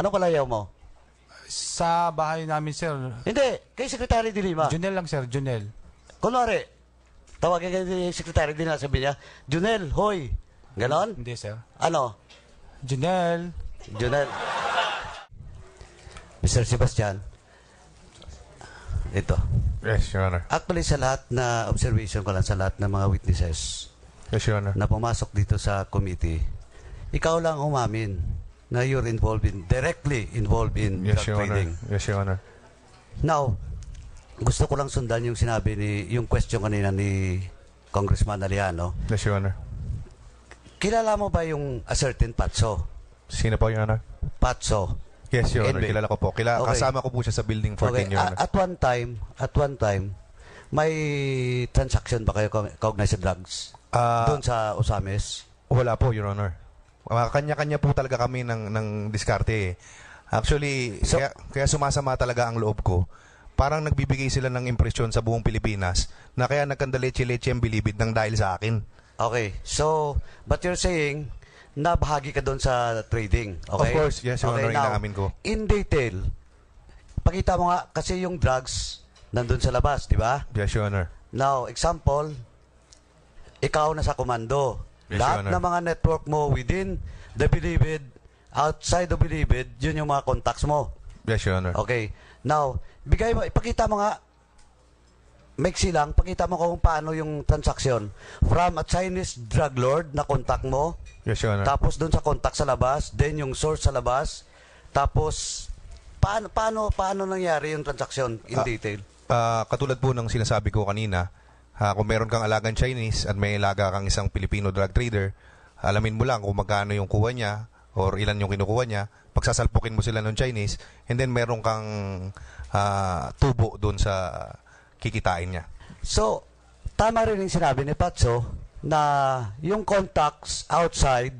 Ano palayaw mo? Sa bahay namin, sir. Hindi, kay Secretary de Lima. Junel lang, sir. Junel. Kunwari, tawagin kay Secretary de Lima, sabi niya, Junel, hoy. Ganon? Hindi, sir. Ano? Junel. Junel. Mr. Sebastian, ito. Yes, Your Honor. Actually, sa lahat na observation ko lang sa lahat ng mga witnesses Yes, Your Honor. na pumasok dito sa committee, ikaw lang umamin na you're involved in, directly involved in Yes, drug Your Honor. trading. Yes, Your Honor. Now, gusto ko lang sundan yung sinabi ni, yung question kanina ni Congressman Aliano. Yes, Your Honor. Kilala mo ba yung a certain Patso? Sino po, Your Honor? Patso. Yes, Your Honor. Kilala ko po. Kila, Okay. Kasama ko po siya sa building 14, Okay, Your Honor. at one time, at one time, may transaction ba kayo kaugnay sa drugs? Ah, Doon sa Osames? Wala po, Your Honor. Ah, Kanya-kanya po talaga kami ng, ng diskarte eh. Actually, So- kaya, kaya sumasama talaga ang loob ko. Parang nagbibigay sila ng impresyon sa buong Pilipinas na kaya nagkandaleche-leche ang bilibid ng dahil sa akin. Okay. So, but you're saying na bahagi ka doon sa trading. Okay? Of course, yes, Your Honor, now, inaamin ko. In detail, pakita mo nga kasi yung drugs nandun sa labas, di ba? Yes, Your Honor. Now, example, ikaw na sa komando. Yes, Lahat Your Honor. ng mga network mo within the Bilibid, outside the Bilibid, yun yung mga contacts mo. Yes, Your Honor. Okay. Now, bigay mo, ipakita mo nga, maiksi lang, pakita mo kung paano yung transaction from a Chinese drug lord na contact mo, Yes, Your Honor. tapos doon sa contact sa labas, then yung source sa labas, tapos paano paano paano nangyari yung transaction in Ah, detail? Ah, katulad po ng sinasabi ko kanina, ah, kung meron kang alagang Chinese at may alaga kang isang Filipino drug trader, alamin mo lang kung magkano yung kuha niya or ilan yung kinukuha niya, pagsasalpukin mo sila ng Chinese, and then meron kang ah, tubo doon sa kikitain niya. So, tama rin yung sinabi ni Patso na yung contacts outside,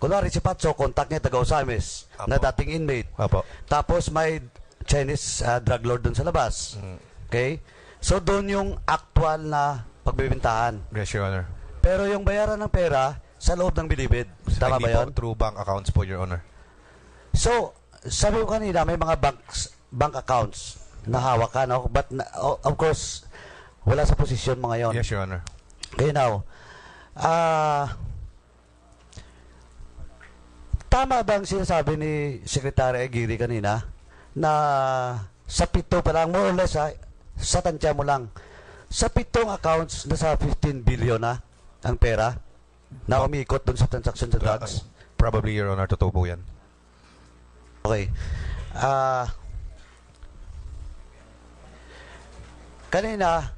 kunwari si Patso, contact niya taga Osamis, Apo. na dating inmate. Apo. Tapos may Chinese ah, drug lord doon sa labas. Okay? So doon yung actual na pagbibintahan. Yes, Your Honor. Pero yung bayaran ng pera sa loob ng bilibid. Tama Hindi ba yun? po, through bank accounts po, Your Honor. So, sabi ko kanina, may mga banks, bank accounts na hawak ka, no? But, na- o- of course, wala sa posisyon mga yon. Yes, Your Honor. Okay, now, ah, tama ba ang sinasabi ni Secretary Aguirre kanina na sa pito pa lang, more or less, ha, sa tansya mo lang, sa pitong accounts, nasa 15 billion na ang pera na umikot dun sa transaction sa drugs? Probably, Your Honor, totoo po yan. Okay. Ah, kanina,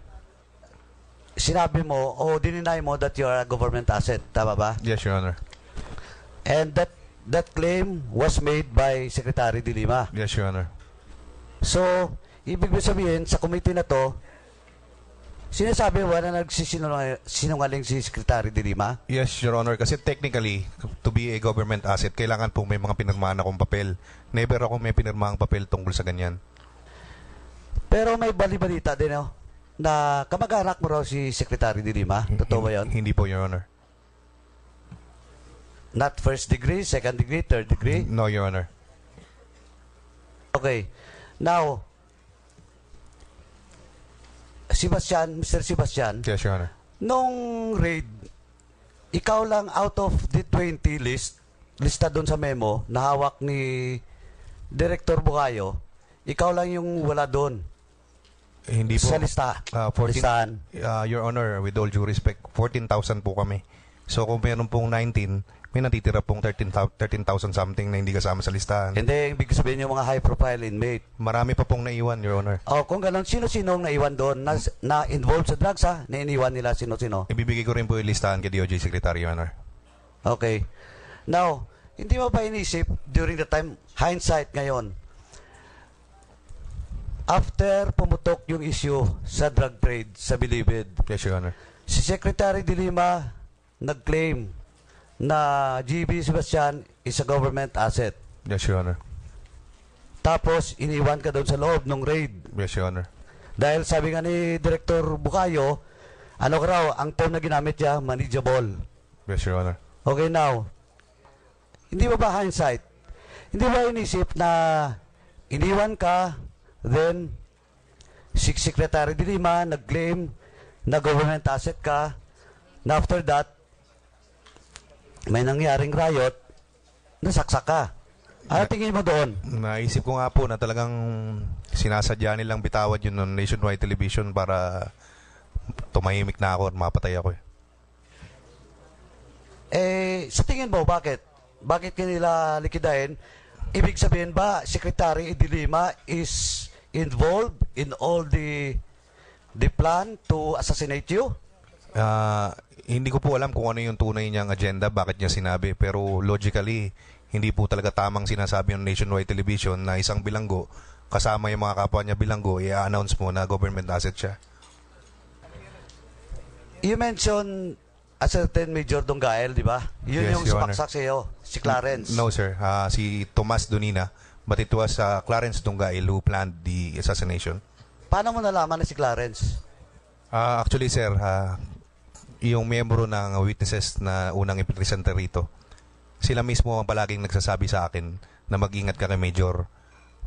sinabi mo o dininay mo that you are a government asset. Tama ba? Yes, Your Honor. And that that claim was made by Secretary De Lima. Yes, Your Honor. So, ibig sabihin, sa committee na to, sinasabi mo na nagsisinungaling si Secretary De Lima? Yes, Your Honor. Kasi technically, to be a government asset, kailangan pong may mga pinirmahan akong papel. Never ako may pinirmahang papel tungkol sa ganyan. Pero may bali-balita din, oh, na kamag-anak mo raw si Secretary De Lima. Totoo ba yun? Hindi po, Your Honor. Not first degree, second degree, third degree? No, Your Honor. Okay. Now, Sebastian, Mr. Sebastian, Yes, Your Honor. nung raid, ikaw lang out of the 20 list, lista doon sa memo, na hawak ni Director Bukayo, ikaw lang yung wala doon Eh, Hindi po. sa lista. Ah, 14 listahan. Ah, Your Honor, with all due respect, 14,000 po kami. So kung meron pong 19, may natitira pong 13,000 13,000 something na hindi kasama sa listahan. Hindi, ibig sabihin yung mga high-profile inmate. Marami pa pong naiwan, Your Honor. O, kung gano'n, sino-sino ang naiwan doon na, na involved sa drugs, ha? Na iniwan nila sino-sino? Ibibigay ko rin po yung listahan kay DOJ Secretary, Your Honor. Okay. Now, hindi mo ba inisip during the time, hindsight ngayon, after pumutok yung issue sa drug trade sa Bilibid, Yes, Your Honor. si Secretary de Lima nag-claim na GB Sebastian is a government asset. Yes, Your Honor. Tapos, iniwan ka doon sa loob ng raid. Yes, Your Honor. Dahil sabi nga ni Director Bukayo, ano ka raw, ang term na ginamit niya, manageable. Yes, Your Honor. Okay, now, hindi ba ba hindsight? Hindi ba inisip na iniwan ka, then si Secretary de Lima nag-claim na government asset ka, na after that, may nangyaring riot, nasaksak ka. Ano tingin mo doon? Naisip ko nga po na talagang sinasadya nilang bitawan yun ng nationwide television para tumahimik na ako at mapatay ako eh. Eh, sa tingin mo, bakit? Bakit kanila likidahin? Ibig sabihin ba, Secretary de Lima is involved in all the the plan to assassinate you? Ah, hindi ko po alam kung ano yung tunay niyang agenda, bakit niya sinabi. Pero logically, hindi po talaga tamang sinasabi ng nationwide television na isang bilanggo, kasama yung mga kapwa niya bilanggo, i-announce mo na government asset siya. You mentioned a certain Major Donggael, di ba? Yun Yes, yung sumaksak sa iyo, si Clarence. No, sir. Ah, si Tomas Donina, but it was ah, Clarence Dunggail who planned the assassination. Paano mo nalaman na si Clarence? Ah, actually, sir, ah, yung miyembro ng witnesses na unang ipresenta rito, sila mismo ang palaging nagsasabi sa akin na mag-ingat ka kay Major.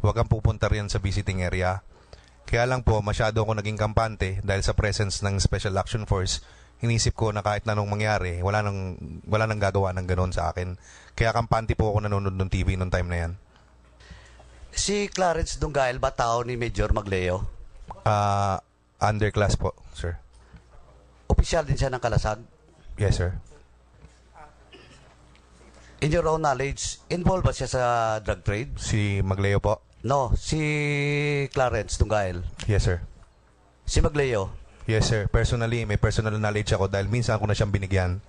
Huwag kang pupunta riyan sa visiting area. Kaya lang po, masyado ako naging kampante dahil sa presence ng Special Action Force. Inisip ko na kahit na anong mangyari, wala nang, wala nang gagawa ng ganon sa akin. Kaya kampante po ako nanonood ng TV noong time na yan. Si Clarence Donggael ba tao ni Major Magleo? Ah, underclass po, sir. Opisyal din siya ng Kalasag? Yes, sir. In your own knowledge, involved ba siya sa drug trade? Si Magleo po. No, si Clarence Dunggael. Yes, sir. Si Magleo. Yes, sir. Personally, may personal knowledge ako dahil minsan ako na siyang binigyan.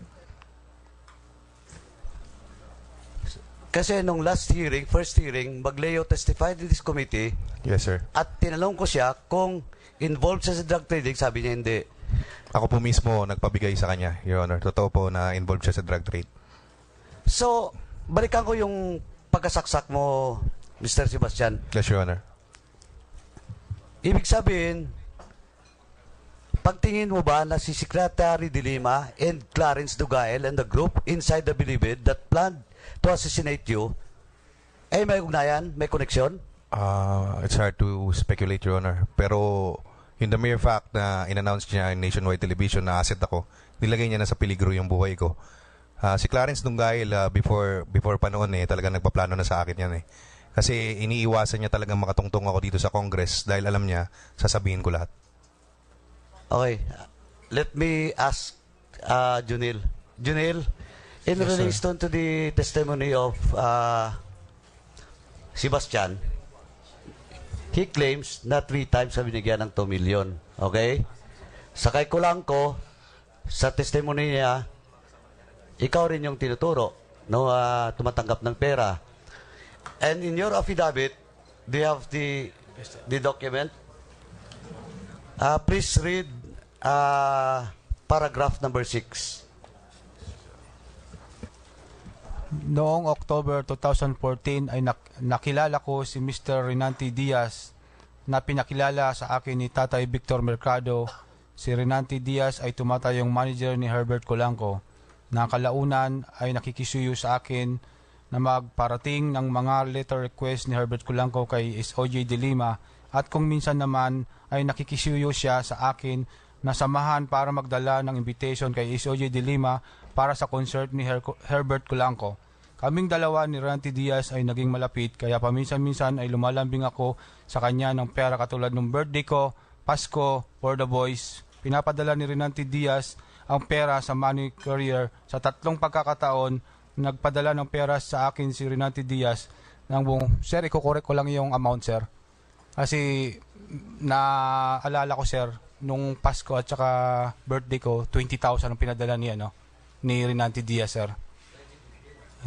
Kasi nung last hearing, first hearing, Magleo testified in this committee Yes, sir. at tinanong ko siya kung involved siya sa drug trading, sabi niya hindi. Ako po mismo nagpabigay sa kanya, Your Honor. Totoo po na involved siya sa drug trade. So, balikan ko yung pagkasaksak mo, Mr. Sebastian. Yes, Your Honor. Ibig sabihin, pagtingin mo ba na si Secretary de Lima and Clarence Dugael and the group inside the Bilibid that planned to assassinate you, ay may ugnayan, may koneksyon? Uh, it's hard to speculate, Your Honor. Pero in the mere fact na in-announce niya in nationwide television na asset ako, nilagay niya na sa peligro yung buhay ko. Ah, si Clarence Dunggail, ah, before, before pa noon eh, talaga nagpaplano na sa akin yan eh. Kasi iniiwasan niya talagang makatungtong ako dito sa Congress dahil alam niya, sasabihin ko lahat. Okay. Let me ask uh, Junil. Junil, in Yes, relation to the testimony of uh, Sebastian, he claims na three times sa binigyan ng 2 million. Okay? Sakay ko lang ko, sa testimony niya, ikaw rin yung tinuturo, no, ah, tumatanggap ng pera. And in your affidavit, do you have the, the document? Uh, please read uh, paragraph number 6. Noong October 2014 ay nak- nakilala ko si Mr. Renanti Diaz na pinakilala sa akin ni Tatay Victor Mercado. Si Renanti Diaz ay tumatayong manager ni Herbert Colanco na kalaunan ay nakikisuyo sa akin na magparating ng mga letter request ni Herbert Colanco kay SOJ de Lima at kung minsan naman ay nakikisuyo siya sa akin na samahan para magdala ng invitation kay SOJ de Lima para sa concert ni Her- Herbert Colanco. Kaming dalawa ni Ranty Diaz ay naging malapit kaya paminsan-minsan ay lumalambing ako sa kanya ng pera katulad ng birthday ko, Pasko, for the boys. Pinapadala ni Renanti Diaz ang pera sa money courier sa tatlong pagkakataon nagpadala ng pera sa akin si Renanti Diaz ng buong, sir, ikukorek ko lang yung amount, sir. Kasi naalala ko, sir, nung Pasko at saka birthday ko, 20,000 ang pinadala ni, ano, ni Renanti Diaz, sir.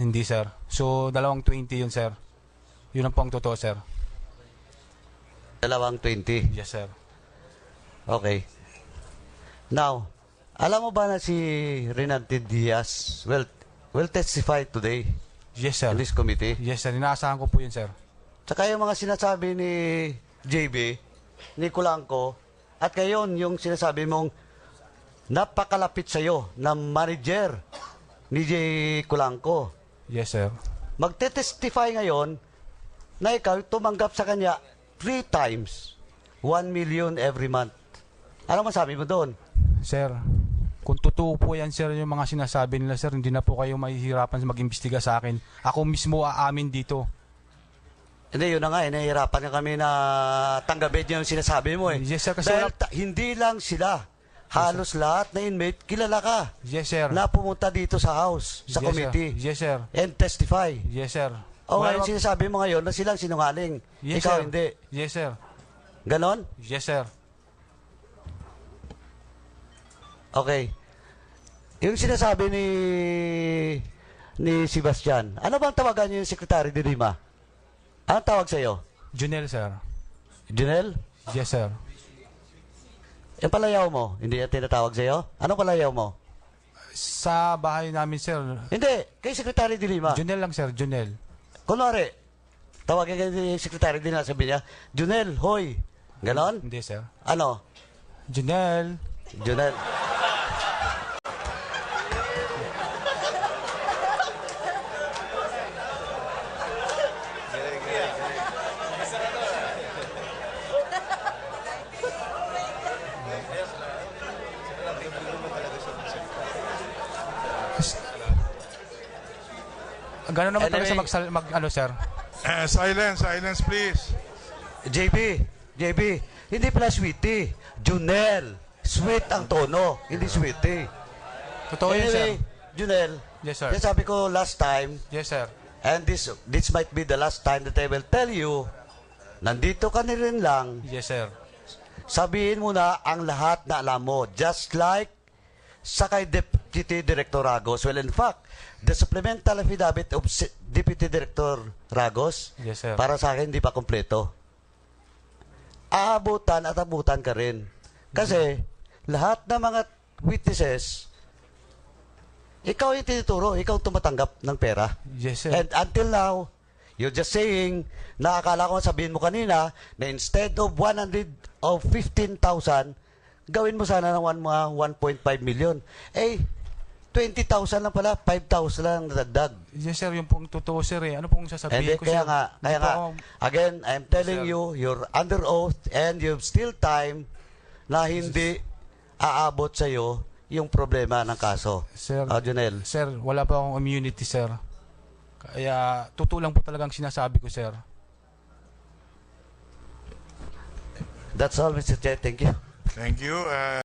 Hindi, sir. So, dalawang 20 yun, sir. Yun ang po ang totoo, sir. Dalawang 20. Yes, sir. Okay. Now, alam mo ba na si Renante Diaz will will testify today Yes, sir. in this committee? Yes, sir. Inaasahan ko po yun, sir. Tsaka yung mga sinasabi ni JB, ni Kulanco, at ngayon yung sinasabi mong napakalapit sa'yo na manager ni J. Kulanco. Yes, sir. magte-testify ngayon na ikaw tumanggap sa kanya three times 1 million every month. Ano masabi mo doon? Sir, kung totoo po yan, sir, yung mga sinasabi nila, sir, hindi na po kayo mahihirapan sa mag-imbestiga sa akin. Ako mismo aamin dito. Hindi, yun na nga, eh, nahihirapan na kami na tanggapin yung sinasabi mo eh. Yes, sir, kasi Dahil wala- ta- hindi lang sila, halos lahat na inmate, kilala ka Yes, sir. na pumunta dito sa house, sa Yes, committee, Sir. Yes, sir. and testify. Yes, sir. O Wala ngayon sinasabi mo ngayon na silang sinungaling. Yes, Ikaw sir. hindi. Yes, sir. Ganon? Yes, sir. Okay. Yung sinasabi ni ni Sebastian, ano bang tawagan niyo yung Secretary de Lima? Anong tawag sa iyo? Junel, sir. Junel? Yes, sir. Yung palayaw mo, hindi yan tinatawag sa iyo? Anong palayaw mo? Sa bahay namin, sir. Hindi, kay Secretary de Lima. Junel lang, sir. Junel. Kunwari, tawagin kayo ni Secretary de Lima, sabi niya, Junel, hoy. Ganon? Hindi, sir. Ano? Junel. Junel. Gano'n naman talaga Anyway. sa mag, mag, ano, sir? Eh, silence, silence please. JB, JB, hindi pala sweetie. Junel. Sweet ang tono, hindi sweetie. Totoo yun, sir. anyway, Junel, Yes, sir. yan sabi ko last time, Yes, sir. and this this might be the last time that I will tell you, nandito ka na rin lang, Yes, sir. sabihin mo na ang lahat na alam mo. Just like sa kay Deputy Director Ragos. Well, in fact, the supplemental affidavit of Deputy Director Ragos, Yes, sir. para sa akin, hindi pa kompleto. Aabutan at abutan ka rin. Kasi, lahat ng mga witnesses, ikaw yung tinuturo, ikaw tumatanggap ng pera. Yes, sir. And until now, you're just saying, nakakala ko sabihin mo kanina, na instead of 100 of 15,000, gawin mo sana ng one- mga 1.5 million. Eh, 20,000 lang pala, 5,000 lang nadagdag. yes, sir. Yung pong totoo, sir, eh. Ano pong And sasabihin then, ko, kaya sir? nga, Hindi kaya po nga, ako- again, I'm telling Sir. you, you're under oath and you've still time na hindi aabot sa'yo yung problema ng kaso. Sir, Ah, Junel. sir, wala pa akong immunity, sir. Kaya, totoo lang po talagang sinasabi ko, sir. That's all, Mr. Chair. Thank you. Thank you. Uh,